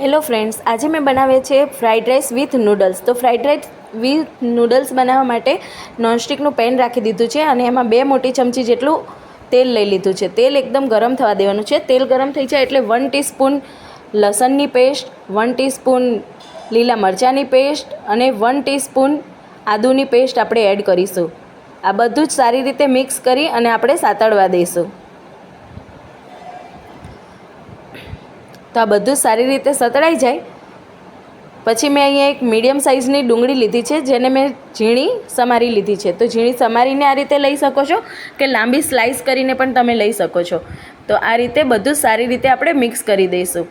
Hello friends આજે મેં બનાવે છે ફ્રાઈડ રાઈસ વિથ નૂડલ્સ તો ફ્રાઈડ રાઈસ વિથ નૂડલ્સ બનાવવા માટે નોનસ્ટિકનું પેન રાખી દીધું છે અને એમાં બે મોટી ચમચી જેટલું તેલ લઈ લીધું છે. તેલ એકદમ ગરમ થવા દેવાનું છે. તેલ ગરમ થઈ જાય એટલે વન ટીસ્પૂન લસણની પેસ્ટ વન ટીસ્પૂન લીલા મરચાંની પેસ્ટ અને વન ટીસ્પૂન આદુની પેસ્ટ આપણે એડ કરીશું. આ બધું જ સારી રીતે મિક્સ કરી અને આપણે સાતળવા દઈશું. તો આ બધું સારી રીતે સતળાઈ જાય. પછી મેં અહીંયા એક મીડિયમ સાઇઝની ડુંગળી લીધી છે, જેને મેં ઝીણી સમારી લીધી છે. તો ઝીણી સમારીને આ રીતે લઈ શકો છો કે લાંબી સ્લાઇસ કરીને પણ તમે લઈ શકો છો. તો આ રીતે બધું સારી રીતે આપણે મિક્સ કરી દઈશું.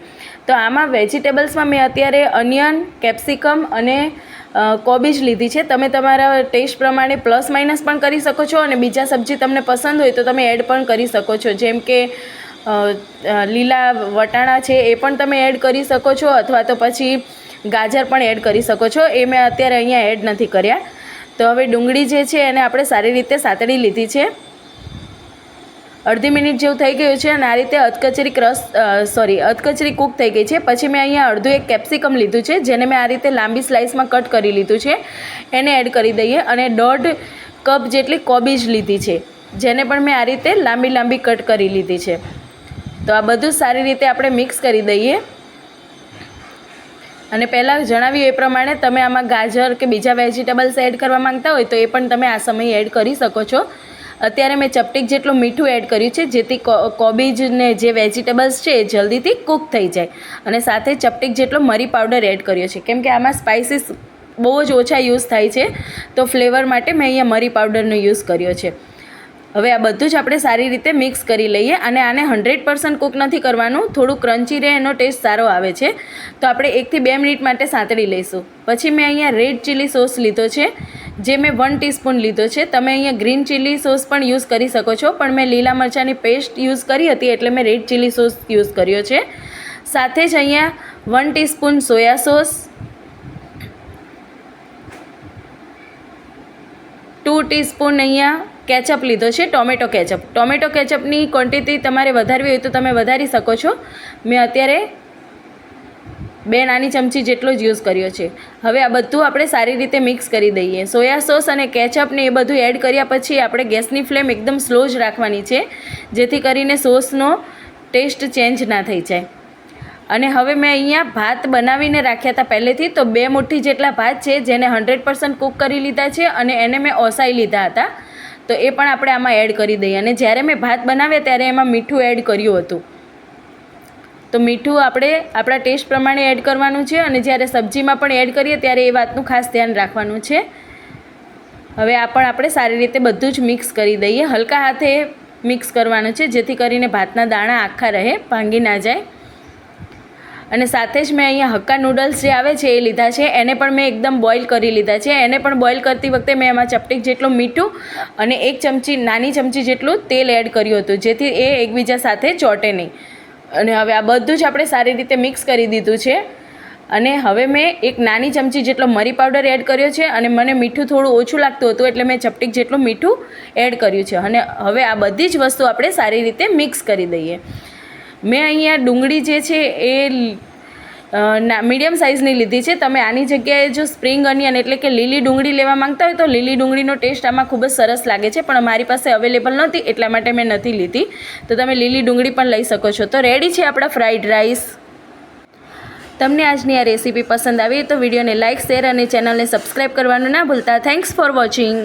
તો આમાં વેજીટેબલ્સમાં મેં અત્યારે અનિયન, કેપ્સિકમ અને કોબીજ લીધી છે. તમે તમારા ટેસ્ટ પ્રમાણે પ્લસ માઇનસ પણ કરી શકો છો અને બીજા સબ્જી તમને પસંદ હોય તો તમે એડ પણ કરી શકો છો. જેમ કે લીલા વટાણા છે એ પણ તમે એડ કરી શકો છો અથવા તો પછી ગાજર પણ એડ કરી શકો છો. એ મેં અત્યારે અહીંયા એડ નથી કર્યા. તો હવે ડુંગળી જે છે એને આપણે સારી રીતે સાતડી લીધી છે. અડધી મિનિટ જેવું થઈ ગયું છે અને આ રીતે અધકચરી ક્રસ સોરી અધકચરી કૂક થઈ ગઈ છે. પછી મેં અહીંયા અડધું એક કેપ્સિકમ લીધું છે, જેને મેં આ રીતે લાંબી સ્લાઇસમાં કટ કરી લીધું છે. એને એડ કરી દઈએ અને દોઢ કપ જેટલી કોબીજ લીધી છે, જેને પણ મેં આ રીતે લાંબી લાંબી કટ કરી લીધી છે. તો આ બધું સારી રીતે આપણે મિક્સ કરી દઈએ. અને પહેલાં જણાવ્યું એ પ્રમાણે તમે આમાં ગાજર કે બીજા વેજીટેબલ્સ એડ કરવા માંગતા હોય તો એ પણ તમે આ સમયે એડ કરી શકો છો. અત્યારે મેં ચપટીક જેટલું મીઠું એડ કર્યું છે, જેથી કોબીજ ને જે વેજીટેબલ્સ છે એ જલ્દીથી કૂક થઈ જાય. અને સાથે ચપટીક જેટલો મરી પાવડર એડ કર્યો છે. કેમ કે આમાં સ્પાઇસીસ બહુ જ ઓછા યુઝ થાય છે. તો ફ્લેવર માટે મેં અહીંયા મરી પાવડરનો યુઝ કર્યો છે. હવે આ બધું જ આપણે સારી રીતે મિક્સ કરી લઈએ અને આને હંડ્રેડ પર્સન્ટ કૂક નથી કરવાનું. થોડું ક્રન્ચી રહે, એનો ટેસ્ટ સારો આવે છે. તો આપણે એકથી બે મિનિટ માટે સાંતળી લઈશું. પછી મેં અહીંયા રેડ ચીલી સોસ લીધો છે, જે મેં વન ટીસ્પૂન લીધો છે. તમે અહીંયા ગ્રીન ચીલી સોસ પણ યુઝ કરી શકો છો, પણ મેં લીલા મરચાંની પેસ્ટ યુઝ કરી હતી, એટલે મેં રેડ ચીલી સોસ યુઝ કર્યો છે. સાથે જ અહીંયા one teaspoon soya sauce, two teaspoon અહીંયા કેચઅપ લીધો છે, ટોમેટો કેચઅપ. ટોમેટો કેચઅપની ક્વોન્ટિટી તમારે વધારવી હોય તો તમે વધારી શકો છો. મેં અત્યારે બે નાની ચમચી જેટલો જ યુઝ કર્યો છે. હવે આ બધું આપણે સારી રીતે મિક્સ કરી દઈએ. સોયા સોસ અને કેચઅપને એ બધું એડ કર્યા પછી આપણે ગેસની ફ્લેમ એકદમ સ્લો જ રાખવાની છે, જેથી કરીને સોસનો ટેસ્ટ ચેન્જ ના થઈ જાય. અને હવે મેં અહીંયા ભાત બનાવીને રાખ્યા હતા પહેલેથી, તો બે મુઠ્ઠી જેટલા ભાત છે, જેને હંડ્રેડ પર્સન્ટ કૂક કરી લીધા છે અને એને મેં ઓસાઈ લીધા હતા. તો એ પણ આપણે આમાં એડ કરી દઈએ. અને જ્યારે મેં ભાત બનાવ્યા ત્યારે એમાં મીઠું એડ કર્યું હતું. તો મીઠું આપણે આપણા ટેસ્ટ પ્રમાણે એડ કરવાનું છે અને જ્યારે સબ્જીમાં પણ એડ કરીએ ત્યારે એ વાતનું ખાસ ધ્યાન રાખવાનું છે. હવે આ પણ આપણે સારી રીતે બધું જ મિક્સ કરી દઈએ. હલકા હાથે મિક્સ કરવાનું છે જેથી કરીને ભાતના દાણા આખા રહે, ભાંગી ના જાય. અને સાથે જ મેં અહીંયા હક્કા નૂડલ્સ જે આવે છે એ લીધા છે. એને પણ મેં એકદમ બોઇલ કરી લીધા છે. એને પણ બોઇલ કરતી વખતે મેં એમાં ચપટીક જેટલું મીઠું અને એક ચમચી, નાની ચમચી જેટલું તેલ એડ કર્યું હતું, જેથી એ એકબીજા સાથે ચોટે નહીં. અને હવે આ બધું જ આપણે સારી રીતે મિક્સ કરી દીધું છે. અને હવે મેં એક નાની ચમચી જેટલો મરી પાવડર એડ કર્યો છે અને મને મીઠું થોડું ઓછું લાગતું હતું એટલે મેં ચપટીક જેટલું મીઠું એડ કર્યું છે. અને હવે આ બધી જ વસ્તુ આપણે સારી રીતે મિક્સ કરી દઈએ. મેં અહીંયા ડુંગળી જે છે એ મીડિયમ સાઇઝની લીધી છે. તમે આની જગ્યાએ જો સ્પ્રિંગ અનિયન એટલે કે લીલી ડુંગળી લેવા માંગતા હોય તો લીલી ડુંગળીનો ટેસ્ટ આમાં ખૂબ જ સરસ લાગે છે, પણ મારી પાસે અવેલેબલ નહોતી, એટલા માટે મેં નથી લીધી. તો તમે લીલી ડુંગળી પણ લઈ શકો છો. તો રેડી છે આપણા ફ્રાઈડ રાઈસ. તમને આજની આ રેસીપી પસંદ આવી તો વિડીયોને લાઇક શેર અને ચેનલને સબસ્ક્રાઈબ કરવાનું ના ભૂલતા. Thanks for watching.